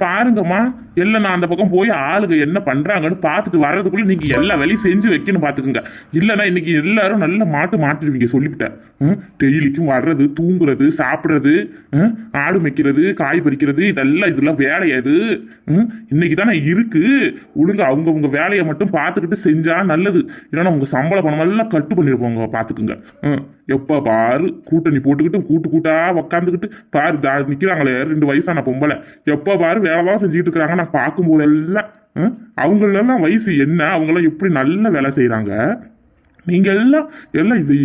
பாருங்கம்மா. இல்லை நான் அந்த பக்கம் போய் ஆளுங்க என்ன பண்ணுறாங்கன்னு பார்த்துட்டு வர்றதுக்குள்ளே நீங்கள் எல்லா வேலையும் செஞ்சு வைக்கணும் பார்த்துக்குங்க. இல்லைன்னா இன்றைக்கி எல்லாரும் நல்ல மாட்டு மாட்டுருவீங்க சொல்லிவிட்டேன். ம், டெய்லிக்கும் வர்றது தூங்குறது சாப்பிட்றது ஆடு மேய்க்கிறது காய் பறிக்கிறது இதெல்லாம் இதெல்லாம் வேலையாது ம், இன்னைக்கு தானே இருக்குது ஒழுங்கா அவங்க வேலையை மட்டும் பார்த்துக்கிட்டு செஞ்சால் நல்லது. இல்லைன்னா உங்கள் சம்பள பணமெல்லாம் கட்டு பண்ணிருப்போங்க பார்த்துக்குங்க. ம், பாரு கூட்டணி போட்டுக்கிட்டு கூட்டு கூட்டாக உக்காந்துக்கிட்டு பாரு தா ரெண்டு வயசான பொம்பளை. எப்போ பாரு வேலை தான் செஞ்சுட்டு இருக்கிறாங்க நான் பார்க்கும்போதெல்லாம் ம், அவங்களெல்லாம் வயசு என்ன? அவங்களாம் எப்படி நல்ல வேலை செய்கிறாங்க நீங்கள் எல்லாம் எல்லாம் இது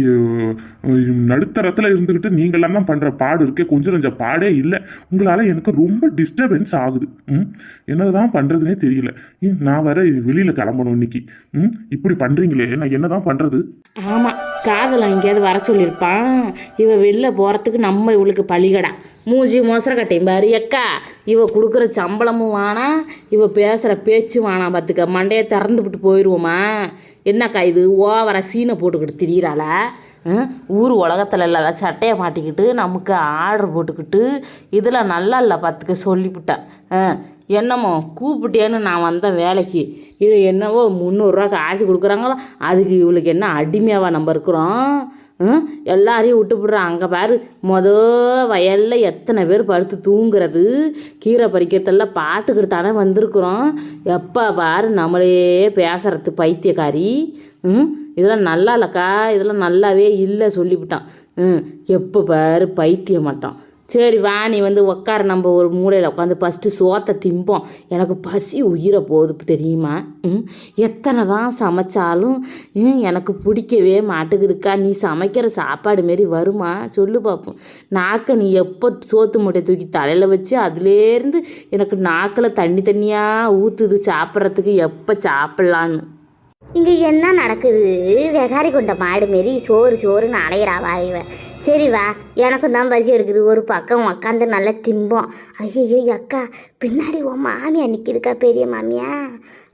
நடுத்தரத்தில் இருந்துக்கிட்டு இருந்துகிட்டு தான் பண்ணுற பாடு இருக்கே கொஞ்சம் கொஞ்சம் பாடே இல்லை. உங்களால் எனக்கு ரொம்ப டிஸ்டர்பன்ஸ் ஆகுது. ம்? என்னதான் பண்ணுறதுனே தெரியல. நான் வேற வெளியில் கிளம்பணும் இன்னைக்கு. ம்? இப்படி பண்ணுறீங்களே நான் என்னதான் பண்ணுறது ஆமாம் காதலை எங்கேயாவது வர சொல்லியிருப்பான். இவ வெளில போகிறதுக்கு நம்ம இவளுக்கு பழிகடா. மூஞ்சி மோசர கட்டையும் பாரு எக்கா. இவ கொடுக்குற சம்பளமும் வேணாம் இவ பேசுகிற பேச்சும் வேணாம் பார்த்துக்க மண்டையை திறந்து விட்டு போயிடுவோமா என்னக்கா இது? ஓவர சீனை போட்டுக்கிட்டு திரியிறாள? ஊர் உலகத்தில் இல்லாத சட்டையை மாட்டிக்கிட்டு நமக்கு ஆர்டர் போட்டுக்கிட்டு இதில் நல்லா இல்லை பார்த்துக்க சொல்லிவிட்டேன் ஆ என்னமோ கூப்பிட்டேன்னு நான் வந்தேன் வேலைக்கு. இது என்னவோ முந்நூறுரூவா காசு கொடுக்குறாங்களோ அதுக்கு இவளுக்கு என்ன அடிமையாவா நம்ம இருக்கிறோம்? ம்? எல்லாரையும் விட்டுப்புடுறான் அங்கே பாரு மொத வயலில் எத்தனை பேர் படுத்து தூங்குறது? கீரை பறிக்கிறதெல்லாம் பார்த்துக்கிட்டு தானே வந்திருக்குறோம். எப்போ பாரு நம்மளே பேசுறது பைத்தியக்காரி. ம்? இதெல்லாம் நல்லா இல்லைக்கா இதெல்லாம் நல்லாவே இல்லை சொல்லிவிட்டான். ம். எப்போ பாரு பைத்தியம் மாட்டான். சரி வா நீ வந்து உக்கார. நம்ம ஒரு மூலையில் உட்காந்து ஃபஸ்ட்டு சோத்தை திம்போம். எனக்கு பசி உயிரை போகுது தெரியுமா? ம்? எத்தனை தான் சமைச்சாலும் எனக்கு பிடிக்கவே மாட்டேங்குதுக்கா. நீ சமைக்கிற சாப்பாடு மாரி வருமா? சொல்லு பார்ப்போம் நாக்கை நீ எப்போ சோத்து மூட்டை தூக்கி தலையில் வச்சு அதுலேருந்து எனக்கு நாக்கில் தண்ணி தண்ணியாக ஊற்றுது சாப்பிட்றதுக்கு. எப்போ சாப்பிட்லான்னு? இங்கே என்ன நடக்குது? வெகாரி கொண்ட மாடு மாரி சோறு சோறுன்னு அலையிறாவா இவன் சரி வா. எனக்கும் தான் பசி எடுக்குது. ஒரு பக்கம் உக்காந்து நல்லா திம்போம். ஐயோ அக்கா பின்னாடி உன் மாமியா நிற்கிதுக்கா பெரிய மாமியா?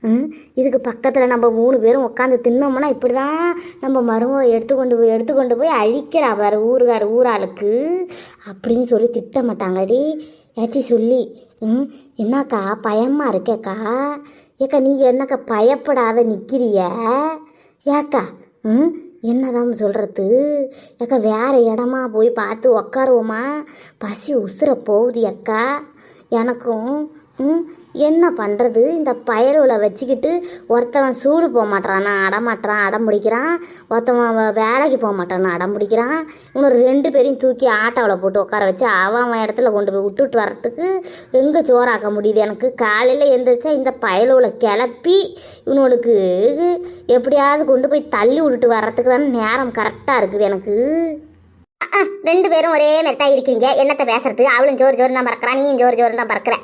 ம்? இதுக்கு பக்கத்தில் நம்ம மூணு பேரும் உட்காந்து தின்னோம்னா இப்படி தான் நம்ம மருமக எடுத்துக்கொண்டு போய் எடுத்துக்கொண்டு போய் அழிக்கிறா அவர் ஊருகார் ஊராளுக்கு. அப்படின்னு சொல்லி திட்ட மாட்டாங்கடி ஏச்சி சொல்லி ம்? என்னக்கா பயமாக இருக்கேக்கா? ஏக்கா நீ என்னக்கா பயப்படாத நிற்கிறிய ஏக்கா ம்? என்னதான் சொல்கிறது ஏக்கா வேறு இடமா போய் பார்த்து உக்காருவோமா? பசி உசுர போகுது அக்கா எனக்கும் ம் என்ன பண்ணுறது இந்த பயலுவில் வச்சுக்கிட்டு ஒருத்தவன் சூடு போக மாட்டானா அடமாட்டுறான் அடம் பிடிக்கிறான். ஒருத்தவன் வேலைக்கு போக மாட்டான்னு அடம் பிடிக்கிறான். இன்னொரு ரெண்டு பேரையும் தூக்கி ஆட்டோவில் போட்டு உட்கார வச்சு அவன் அவன் இடத்துல கொண்டு போய் விட்டுட்டு வர்றதுக்கு எங்கே சோறாக்க முடியுது எனக்கு? காலையில் எழுந்திரிச்சா இந்த பயலுவில் கிளப்பி இவனுக்கு எப்படியாவது கொண்டு போய் தள்ளி விட்டுட்டு வர்றதுக்கு தானே நேரம் கரெக்டாக இருக்குது எனக்கு. ரெண்டு பேரும் ஒரே மாதிரி தான் இருக்கிறீங்க என்னத்த பேசுறது? அவளும் ஜோர் ஜோர் தான் பறக்கிறா நீயும் ஜோர் ஜோர் தான் பறக்கிற.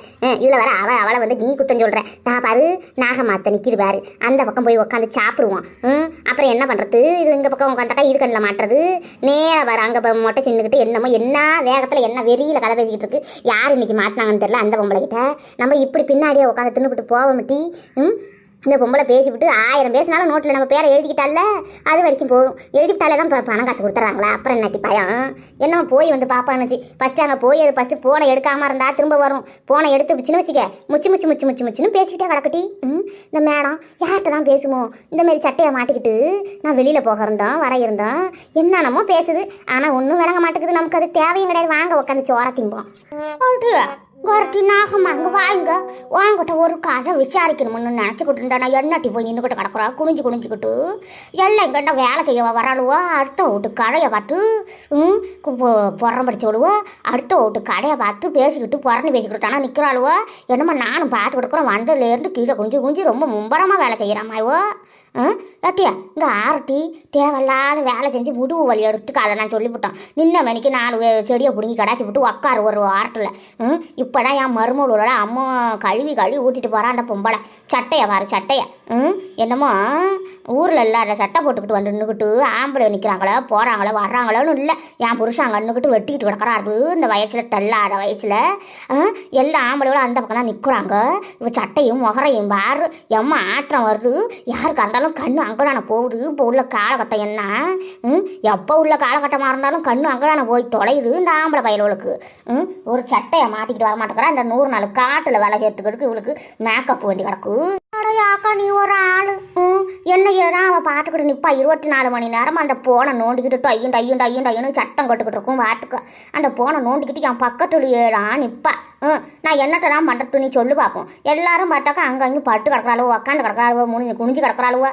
இதில் வர அவள் அவளை வந்து நீ குத்தம் சொல்கிற நான் பாரு நாகமாத்த நிற்கிது பாரு. அந்த பக்கம் போய் உட்காந்து சாப்பிடுவோம். அப்புறம் என்ன பண்ணுறது இது இந்த பக்கம் உட்காந்தாக்கா இது கண்ணில் மாட்டுறது. நேராக வர அங்கே மொட்டை சின்னுக்கிட்டு என்னமோ என்ன வேகத்தில் என்ன வெறியில் கதை பேசிக்கிட்டு இருக்கு. யார் இன்னைக்கு மாட்டினாங்கன்னு தெரில அந்த பொம்பளை கிட்ட நம்ம இப்படி பின்னாடியே உட்காந்து தின்னுபிட்டு போவோம் டி. ம் இந்த பொம்பளை பேசிவிட்டு ஆயிரம் பேசினாலும் நோட்டில் நம்ம பேரை எழுதிக்கிட்டால அது வரைக்கும் போதும். எழுதிவிட்டாலே தான் இப்போ பணம் காசு கொடுத்துறாங்களா? அப்புறம் என்னட்டி பயம்? என்னமோ போய் வந்து பாப்பான்னுச்சு ஃபஸ்ட்டு அங்கே போய் அது ஃபஸ்ட்டு ஃபோனை எடுக்காமல் இருந்தா திரும்ப வரும். ஃபோனை எடுத்து வச்சுன்னு வச்சுக்க முச்சு முச்சு முச்சு முச்சு முச்சுன்னு பேசிக்கிட்டே கிடக்கட்டி. இந்த மேடம் யார்கிட்ட தான் பேசுமோ? இந்தமாரி சட்டையை மாட்டிக்கிட்டு நான் வெளியில் போக இருந்தோம் வர இருந்தோம் என்னென்னமோ பேசுது. ஆனால் ஒன்றும் விளங்க மாட்டேங்குது. நமக்கு அது தேவையும் கிடையாது. வாங்க உட்காந்து சோற திம்போம். ஒருத்தி நாகம் அங்கே வாங்க வாங்கிட்ட ஒரு காதை விசாரிக்கணும்னு நினச்சிக்கிட்டு இருந்தா நான் எண்ணாட்டி போய் நின்றுக்கிட்டு கிடக்குறா? குனிஞ்சு குனிஞ்சிக்கிட்டு. எல்லாம் இங்கேண்டா வேலை செய்ய வராளுவா? அடுத்த வீட்டு கடையை பார்த்து ம் புறம் படிச்சு விடுவா. அடுத்த வீட்டு கடையை பார்த்து பேசிக்கிட்டு புறணி பேசிக்கிட்டு ஆனால் நிற்கிறாளுவா என்னம்மா நானும் பார்த்து கொடுக்குறேன். வந்ததுலேருந்து கீழே குஞ்சு குஞ்சு ரொம்ப மும்பரமாக வேலை செய்கிறாம்மா இவோ. ஆ? இங்கே ஆரட்டி தேவையில்லாத வேலை செஞ்சு முதுகு வலி எடுத்துக்க அதை நான் சொல்லிவிட்டேன். நின்ன மணிக்கு நாலு செடியை பிடுங்கி கடாச்சி விட்டு உக்காரு ஒரு ம் இப்போ தான் என் மருமகளோட அம்மா கழுவி கழுவி ஊட்டிட்டு போகிறான் அந்த பொம்பளை. சட்டையை பாரு சட்டையை. ம் என்னமோ ஊரில் இல்லாத சட்டை போட்டுக்கிட்டு வந்து நின்றுக்கிட்டு ஆம்பளை நிற்கிறாங்களோ போகிறாங்களோ வர்றாங்களோன்னு இல்லை. என் புருஷன் அங்கே நின்றுக்கிட்டு வெட்டிக்கிட்டு கிடக்கிறாரு. இந்த வயசில் தள்ளாத வயசில் எல்லா ஆம்பளைகளும் அந்த பக்கம் தான் நிற்கிறாங்க இப்போ சட்டையும் முகரையும் பாரு எம்மா ஆற்றம் வருது. யாருக்கு இருந்தாலும் கண்ணு அங்கே தானே போகுது. இப்போ உள்ள காலகட்டம் என்ன? எப்போ உள்ள காலகட்டமாக இருந்தாலும் கண்ணு அங்கே தானே போய் தொலையுது இந்த ஆம்பளை பயலுகளுக்கு. ம், ஒரு சட்டையை மாட்டிக்கிட்டு வர மாட்டேங்கிறா இந்த நூறு நாள் காட்டில் வேலை கேட்டுக்கிட்டு இவளுக்கு மேக்கப் வேண்டி கிடக்கு. அக்கா நீ ஒரு ஆளு. ம், என்ன ஏதான் அவள் பாட்டுக்கிட்டு நிப்பா. இருபத்தி நாலு மணி நேரம் அந்த போனை நோண்டிக்கிட்டு டையும் டையும் டையும் டையும் சட்டம் கட்டுக்கிட்டு இருக்கும் பாட்டுக்கு அந்த போனை நோண்டிக்கிட்டு என் பக்கத்துலேயே நிற்பா நிப்பா. ம் நான் என்னட்டெல்லாம் பண்ணுறது நீ சொல்லு பார்ப்போம் எல்லாரும் பார்த்தாக்கா அங்கே அங்கேயும் பட்டு கிடக்குறாளுவோ உக்காந்து கிடக்கிறாளுவோ முடிஞ்சு குனிஞ்சு கிடக்கிறாளுவோ.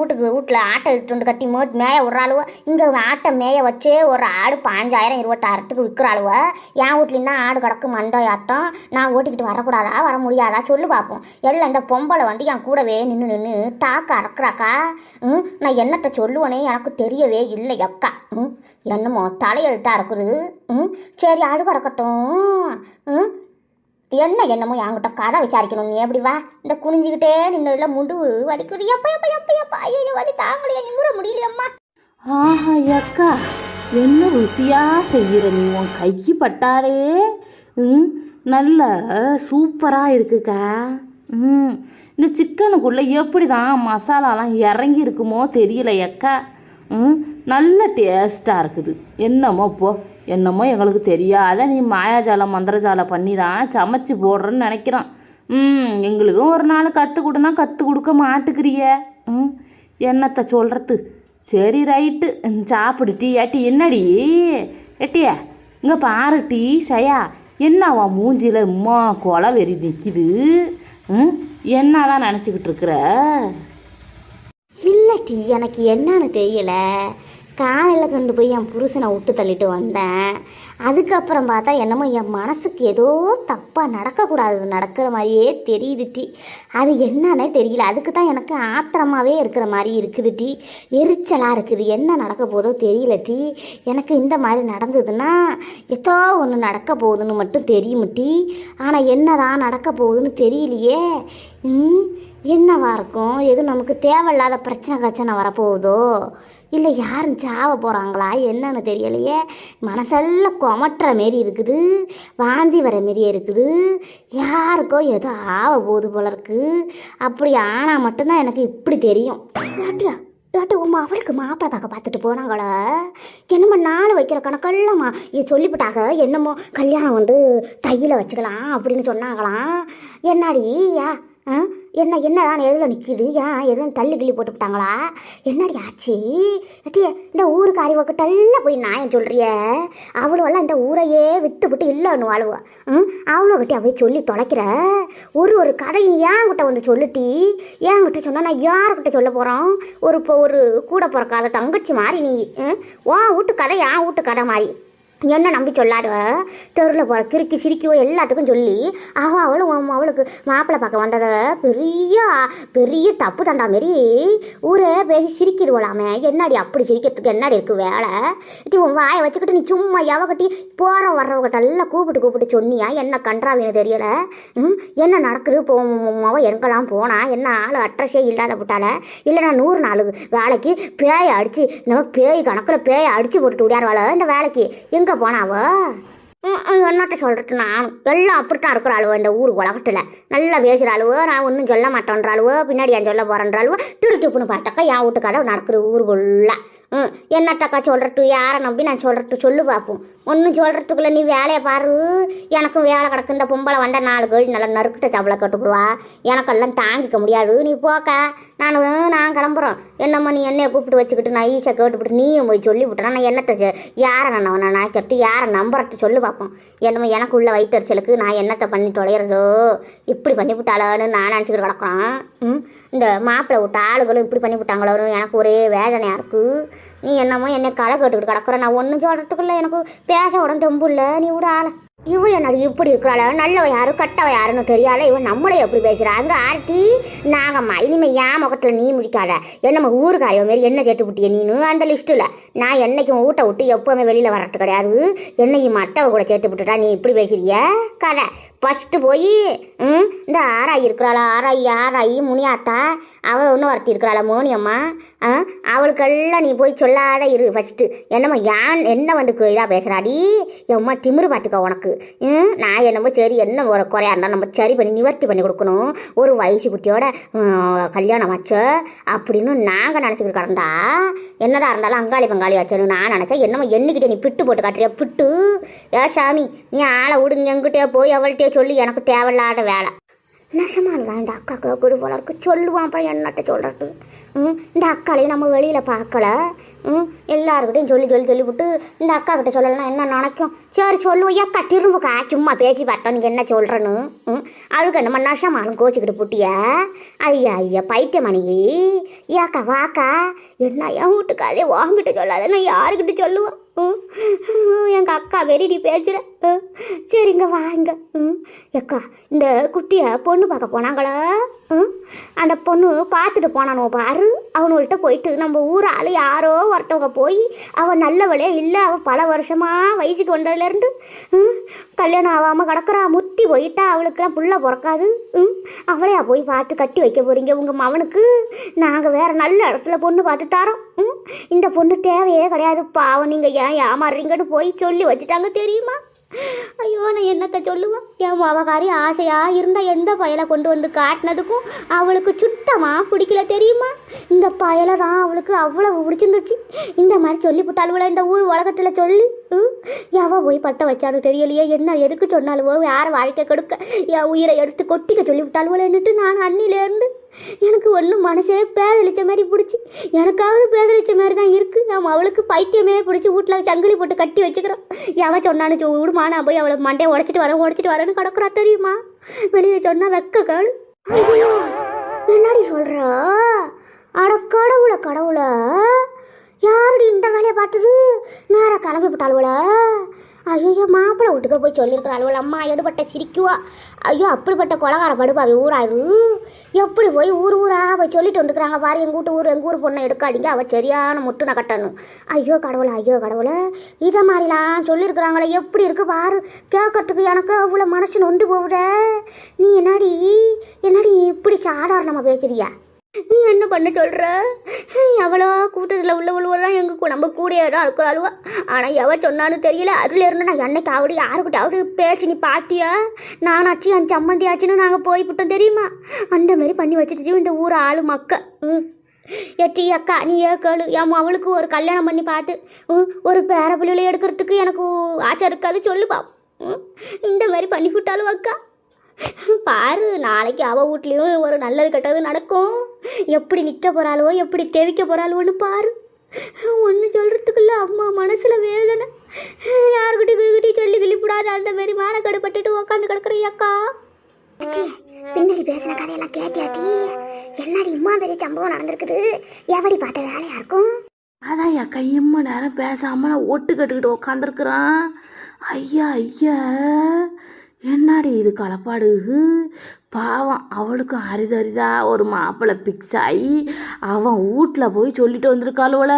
வீட்டுக்கு வீட்டில் ஆட்டை இட்டு கட்டி மோ மேய விட்றாளுவோ. இங்கே ஆட்டை மேய வச்சே ஒரு ஆடு பாஞ்சாயிரம் இருபத்தாயிரத்துக்கு விற்கிறாளுவோ. என் வீட்லேயும் தான் ஆடு கிடக்கு மண்டையாட்டம். நான் ஓட்டிக்கிட்டு வரக்கூடாதா வர முடியாதா? சொல்லு பார்ப்போம் எல்லாம் இந்த பொம்பளை வண்டி என் கூடவே நின்று நின்று தாக்க அறக்குறாக்கா? ம் நான் என்னத்தை சொல்லுவேனே எனக்கு தெரியவே இல்லை அக்கா. ம் என்னமோ தலையெழுத்தா இருக்குது. ம் சரி ஆடு ம் என்ன என்னமோ என்கிட்ட கதை விசாரிக்கணும் நீ எப்படி வா? இந்த குனிஞ்சுக்கிட்டே நின்று முடுவு வலிக்குது. எப்ப எப்ப எப்ப எப்ப? ஐயோ வலி தாங்கலையே. நிமிர முடியலையம்மா. ஆஹா அக்கா என்ன ருசியாக செய்கிற நீ? உன் கைக்கு பட்டாலே ம் நல்ல சூப்பராக இருக்குக்கா. ம் இந்த சிக்கனுக்குள்ளே எப்படி தான் மசாலாலாம் இறங்கி இருக்குமோ தெரியலயாக்கா. ம் நல்ல டேஸ்ட்டாக இருக்குது. என்னமோ போ என்னமோ எங்களுக்கு தெரியாத நீ மாயாஜாலம் மந்திரஜாலம் பண்ணி தான் சமைச்சு போடுறேன்னு நினைக்கிறான். ம் எங்களுக்கும் ஒரு நாள் கற்றுக் கொடுனா கற்றுக் கொடுக்க மாட்டுக்கிறிய. ம் என்னத்தை சொல்கிறது சரி ரைட்டு. ம், சாப்பிடு ஏட்டி என்னடி? எட்டிய இங்கே பாரு டீ சயா. என்னவா மூஞ்சியில் இம்மா கொலை வெறி நிற்கிது என்னதான் நினச்சிக்கிட்டு இருக்கிற? இல்லை எனக்கு என்னன்னு தெரியல. காலையில் கொண்டு போய் என் புருஷனை விட்டு தள்ளிட்டு வந்தேன். அதுக்கப்புறம் பார்த்தா என்னமோ என் மனசுக்கு ஏதோ தப்பாக நடக்கக்கூடாது நடக்கிற மாதிரியே தெரியுது டீ. அது என்னன்னே தெரியல. அதுக்கு தான் எனக்கு ஆத்திரமாகவே இருக்கிற மாதிரி இருக்குது டீ. எரிச்சலாக இருக்குது. என்ன நடக்க போதோ தெரியல டீ. எனக்கு இந்த மாதிரி நடந்ததுன்னா ஏதோ ஒன்று நடக்க போகுதுன்னு மட்டும் தெரியும் டீ. ஆனால் என்னதான் நடக்க போகுதுன்னு தெரியலையே. என்னவா இருக்கும்? எதுவும் நமக்கு தேவையில்லாத பிரச்சனை கச்சனை வரப்போகுதோ? இல்லை யாரும் சாவ போகிறாங்களா என்னன்னு தெரியலையே. மனசெல்லாம் குமட்டுற மாரி இருக்குது. வாந்தி வர மாரியே இருக்குது. யாருக்கோ ஏதோ ஆவ போகுது போல இருக்கு. அப்படி ஆனால் மட்டும்தான் எனக்கு இப்படி தெரியும். டாக்டர் டாக்டர் உமா அவளுக்கு மாப்பிள்ளை பார்க்க பார்த்துட்டு போனாங்களே? என்னமோ நாள் வைக்கிற கணக்கெல்லாம்மா. இது சொல்லிவிட்டாங்க என்னமோ கல்யாணம் வந்து தையில் வச்சுக்கலாம் அப்படின்னு சொன்னாங்களாம். என்னாடி யா ஆ? என்ன என்ன தான் எதில் நிற்கிது ஏன் எதுவும் தள்ளி கிள்ளி போட்டு விட்டாங்களா? என்னடி ஆச்சு? அட்டியே இந்த ஊருக்கு எல்லாம் போய் நான் சொல்கிறிய அவளுவெல்லாம் இந்த ஊரையே விட்டு விட்டு இல்லைன்னு வாழுவா. ம்? அவ்வளோ கிட்டே போய் சொல்லி தொலைக்கிற. ஒரு ஒரு கதையும் ஏன்கிட்ட வந்து சொல்லிட்டி. ஏன்கிட்ட சொன்னால் நான் யார்கிட்ட சொல்ல போகிறோம் ஒரு இப்போ ஒரு கூட பிறக்காத தங்கச்சி மாதிரி நீ ம்? உன் வீட்டு கதை என் வீட்டு கதை மாதிரி என்ன நம்பி சொல்லாடுவ தெருவில் போகிற கிறுக்கி சிரிக்கவோ எல்லாத்துக்கும் சொல்லி அவ அவளும் உன் அவளுக்கு மாப்பிள்ளை பார்க்க வந்தத பெரிய பெரிய தப்பு தண்டா மாரி ஊரே பேசி சிரிக்கிடுவலாமே. என்னடி அப்படி சிரிக்கிறதுக்கு என்னடி இருக்குது வேலை? இட்டி உன் வாயை வச்சுக்கிட்டு நீ சும்மா எவகட்டி போகிற வர்றவங்ககிட்ட எல்லாம் கூப்பிட்டு கூப்பிட்டு சொன்னியா? என்ன கன்றாவின்னு தெரியலை. ம், என்ன நடக்குது? போ மவ எங்கெல்லாம் போனா? என்ன ஆள் அட்ரஸே இல்லாத போட்டால இல்லை நான் நூறு நாள் வேலைக்கு பேயை அடித்து நம்ம பேய் கணக்கில் பேயை அடித்து போட்டுட்டு வேலை இந்த வேலைக்கு? எங்கே போனாவோ? என்னட்ட சொல்கிறது நான் எல்லாம் அப்படித்தான் இருக்கிற ஆளுவோ இந்த ஊர் உலகத்தில். நல்லா பேசுகிற ஆளுவோ நான் ஒன்றும் சொல்ல மாட்டேன்ற ஆளுவோ பின்னாடி என் சொல்ல போகிறேன்ற ஆளுவோ திரு துப்புன்னு பார்த்தாக்கா என் வீட்டுக்காரன் நடக்கிற ஊர் ஃபுல்லாக ம் என்னட்டக்கா சொல்கிறது யாரை நம்பி நான் சொல்கிறது சொல்லு பார்ப்போம் ஒன்றும் சொல்கிறதுக்குள்ள நீ வேலையை பாரு. எனக்கும் வேலை கிடக்கு. இந்த பொம்பளை வந்த நாலு கோழி நல்லா நறுக்கிட்ட சம்பளை கட்டுப்படுவா. எனக்கெல்லாம் தாங்கிக்க முடியாது. நீ போக்க. நான் நான் கிளம்புறோம். என்னம்மா நீ என்னைய கூப்பிட்டு வச்சுக்கிட்டு நான் ஈஸியாக கேட்டுவிட்டு நீயும் போய் சொல்லி நான் என்னத்தை செ- யாரை நான் நான் நினைக்கிறது? யாரை நம்புறது சொல்லு பார்ப்போம் என்னமோ எனக்கு உள்ள வயிற்றுச்சலுக்கு நான் என்னத்தை பண்ணி தொலைகிறதோ இப்படி பண்ணி விட்டாளோன்னு நான் நினச்சிக்கிட்டு கிடக்குறேன் ம்? இந்த மாப்பிள்ளை விட்ட ஆளுகளும் இப்படி பண்ணி விட்டாங்களோன்னு எனக்கு ஒரே வேதனையாக இருக்குது நீ என்னமோ என்னை களை கேட்டுக்கிட்டு கிடக்குற. நான் ஒன்றும் சொல்கிறதுக்குள்ள எனக்கு பேச உடனே ரொம்ப இல்லை நீ விட ஆள. இவ என்னடி இப்படி இருக்கிறாள? நல்லவ யாரு? கட்டவ யாருன்னு தெரியாத இவன் நம்மளே எப்படி பேசுறாங்க ஆர்த்தி நாங்கம்மா இனிமே என் முகத்தில் நீ முடிக்காத என்னம்மா ஊருக்காரியோ மாரி என்ன சேர்த்து விட்டிய நீனு அந்த லிஸ்ட்டில் நான் என்னைக்கும் வீட்டை விட்டு எப்போவுமே வெளியில் வர்றது கிடையாது. என்னையும் மட்டவ கூட சேர்த்து விட்டுட்டா நீ இப்படி பேசுறிய? கதை. ஃபஸ்ட்டு போய் ம் இந்த ஆராய் இருக்கிறாளா? ஆராய் ஆராயி முனியாத்தா. அவள் ஒன்று ஒருத்தி மோனி அம்மா? ஆ? அவளுக்கெல்லாம் நீ போய் சொல்லாத இரு ஃபஸ்ட்டு என்னம்மா யான் என்ன வந்து இதாக பேசுகிறாடி எம்மா திமிரு பார்த்துக்க உனக்கு. ம் நான் என்னமோ சரி என்ன ஒரு குறையா இருந்தாலும் நம்ம சரி பண்ணி நிவர்த்தி பண்ணி கொடுக்கணும். ஒரு வயசு குட்டியோட கல்யாணம் வச்ச அப்படின்னு நாங்கள் நினச்சிக்கிட்டு கிடந்தா என்னதான் இருந்தாலும் அங்காளி பங்காளி வச்சேன்னு நான் நினச்சேன். என்னமோ என்னக்கிட்டே நீ பிட்டு போட்டு காட்டுறியா பிட்டு? ஏ சாமி நீ ஆளை விடுங்க எங்கிட்டே போய் அவள்கிட்டயே சொல்லி எனக்கு தேவையில்லாத வேலை. நெசமானதான் இந்த அக்காக்கு குடு போல இருக்கு. சொல்லுவான் அப்புறம் என்னட்ட சொல்கிறது ம்? இந்த அக்காலையும் நம்ம வெளியில் பார்க்கல. ம்? எல்லாருக்கிட்டையும் சொல்லி சொல்லி சொல்லிவிட்டு இந்த அக்கா கிட்ட சொல்லலாம் என்ன நினைக்கும் சரி சொல்லுவோம் ஏக்கா திரும்பக்கா சும்மா பேசி பார்த்தோம் நீங்கள் என்ன சொல்கிறேன்னு ம்? அவளுக்கு நம்ம நஷமானு கோச்சிக்கிட்டு புட்டிய? ஐயா ஐயா பைத்தியமணி. ஏக்கா வாக்கா. என்ன என் வீட்டுக்காரே வாங்கிட்டு சொல்லாத நான் யாருக்கிட்ட சொல்லுவேன் எங்கள் அக்கா வெறிடி பேசுகிற சரிங்க வாங்க. ம் எக்கா இந்த குட்டியை பொண்ணு பார்க்க போனாங்களா? ம் அந்த பொண்ணு பார்த்துட்டு போனானோ பாரு. அவனுள்கிட்ட போயிட்டு நம்ம ஊர் ஆள் யாரோ ஒருத்தவங்க போய் அவள் நல்லவளே இல்லை அவள் பல வருஷமாக வயசுக்கு வந்ததுலேருந்து ம் கல்யாணம் ஆகாமல் கிடக்குறா. முத்தி போயிட்டா அவளுக்கெல்லாம் புள்ள பிறக்காது. ம்? அவளையா போய் பார்த்து கட்டி வைக்க போகிறீங்க உங்கள் மவனுக்கு நாங்கள் வேறு நல்ல இடத்துல பொண்ணு பார்த்துட்டாரோம். ம்? இந்த பொண்ணு தேவையே கிடையாது. பாவம் நீங்கள் ஏன் ஏமாறுறீங்கன்னு போய் சொல்லி வச்சுட்டாங்க தெரியுமா? ஐயோ நான் என்னத்த சொல்லுவேன் என் அவகாரி ஆசையாக இருந்தால் எந்த பயலை கொண்டு வந்து காட்டினதுக்கும் அவளுக்கு சுத்தமாக பிடிக்கல தெரியுமா? இந்த பயலை தான் அவளுக்கு அவ்வளவு பிடிச்சிருந்துச்சு. இந்த மாதிரி சொல்லிவிட்டாளுவல இந்த ஊர் உலகத்தில் சொல்லி ம், எவ போய் பற்ற வச்சாலும் தெரியலையே என்ன எதுக்கு சொன்னாலுவோ யார் வாழ்க்கை கொடுக்க? என் உயிரை எடுத்து கொட்டிக்க சொல்லிவிட்டாளுவலன்னுட்டு நான் அன்னிலேருந்து எனக்கு ஒன்றும் மனசே பேதளிச்ச மாதிரி பிடிச்சி எனக்காவது பேதளிச்ச மாதிரி தான் இருக்குது நம்ம அவளுக்கு பைத்தியமே பிடிச்சி வீட்டில் சங்கிலி போட்டு கட்டி வச்சுக்கிறோம் எவன் சொன்னான்னு விடுமா நான் போய் அவளை மண்டையை உடச்சிட்டு வரேன் உடச்சிட்டு வரேன்னு கிடக்குறா தெரியுமா? வெளியே சொன்னால் வெக்க காடு என்னடி சொல்கிறா அட கடவுளை கடவுளை. யாருடி இந்த வேலையை பார்த்தது? நேராக கிளம்பி விட்டாளுவல ஐயோ மாப்பிள்ளை வீட்டுக்கு போய் சொல்லியிருக்கிறாள். அம்மா எடுபட்ட சிரிக்குவா. ஐயோ அப்படிப்பட்ட கொலகார படுப்பாவி ஊராரு எப்படி போய் ஊர் ஊராக போய் சொல்லிட்டு வந்துக்கிறாங்க பாரு எங்கள் வீட்டு ஊர் எங்கள் ஊர் பொண்ணை எடுக்காதீங்க. அவள் சரியான முட்டுனை கட்டணும். ஐயோ கடவுளை ஐயோ கடவுளை. இதை மாதிரிலாம் சொல்லியிருக்கிறாங்களே. எப்படி இருக்கு பாரு. கேட்கறதுக்கு எனக்கு அவ்வளோ மனசு நொண்டு போகுத. நீ என்னடி என்னடி இப்படி சாதாரணமாக பேசுறியா? நீ என்ன பண்ண சொல்கிற எவ்வளோ கூட்டத்தில் உள்ளவளுவெல்லாம் எங்கள் கூட நம்ம கூடயே தான் இருக்கிறாளுவா ஆனால் எவ சொன்னான்னு தெரியல. அதில் இருந்து நான் என்னைக்கு ஆவடி யாருக்கிட்டாவது பேசி நீ பாத்தியா? நானாச்சு என் சம்மந்தி ஆச்சுன்னு நாங்கள் போய்விட்டோம் தெரியுமா? அந்த மாதிரி பண்ணி வச்சுட்டு இந்த ஊர் ஆளு மக்க. ம். எட்டி அக்கா நீ ஏ என் அவளுக்கு ஒரு கல்யாணம் பண்ணி பார்த்து ம், ஒரு பேர பிள்ளைகளை எடுக்கிறதுக்கு எனக்கு ஆசை இருக்காது சொல்லுப்பா ம், இந்த மாதிரி பண்ணி விட்டாலும் அக்கா. பாரு நாளைக்கு அவ வீட்லேயும் ஒரு நல்லது கெட்டது நடக்கும். எப்படி நிற்க போகிறாளோ எப்படி தெவிக்க போகிறாளோன்னு பாரு. ஒன்று சொல்கிறதுக்குள்ள அம்மா மனசில் வேதனை. யாருக்கிட்ட கிட்ட சொல்லி கிள்ளிப்படாத அந்த மாதிரி மானக்கடை பட்டுட்டு உக்காந்து கிடக்குறியாக்கா பின்னாடி பேசின கதையெல்லாம் கேட்டியாட்டி? என்னடி இம்மா பெரிய சம்பவம் நடந்திருக்குது? எவடி பார்த்த வேலையா இருக்கும்? அதான் என் கையம்மா நேரம் பேசாம நான் ஒட்டு கட்டுக்கிட்டு உக்காந்துருக்குறான். ஐயா ஐயா. என்னடி இது களப்பாடு? பாவம் அவளுக்கும் அரிதரிதா ஒரு மாப்பிள்ளை பிக்ஸ் ஆகி அவன் வீட்டில் போய் சொல்லிட்டு வந்திருக்காளுவல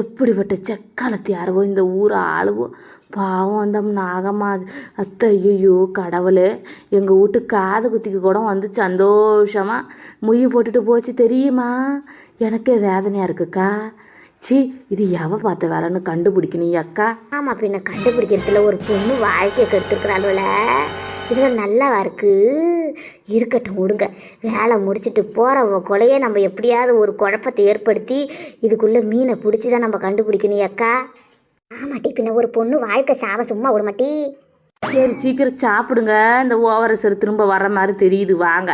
எப்படிப்பட்ட செக்காலத்தி யாருவோ இந்த ஊரை ஆளுவோ. பாவம் அந்த நாகம்மா அத்தை ஐயோ கடவுளே. எங்கள் வீட்டு காது குத்திக்கு கூட வந்து சந்தோஷமாக முய் போட்டுட்டு போச்சு தெரியுமா? எனக்கே வேதனையாக இருக்குக்கா. சி இது எவ பார்த்த வேலைன்னு கண்டுபிடிக்கணும் அக்கா. ஆமாம் பின்ன கண்டுபிடிக்கிறதுல ஒரு பொண்ணு வாழ்க்கையை கெடுத்துருக்குறாள் இதெல்லாம் நல்லாவா இருக்கு இருக்கட்டும் விடுங்க. வேலை முடிச்சிட்டு போகிற கொலையே நம்ம எப்படியாவது ஒரு குழப்பத்தை ஏற்படுத்தி இதுக்குள்ளே மீனை பிடிச்சி தான் நம்ம கண்டுபிடிக்கணும் அக்கா ஆமாட்டி பின்ன ஒரு பொண்ணு வாழ்க்கை சாவ சும்மா விட மாட்டி. சரி சீக்கிரம் சாப்பிடுங்க. இந்த ஓவரசர் திரும்ப வர்ற மாதிரி தெரியுது. வாங்க.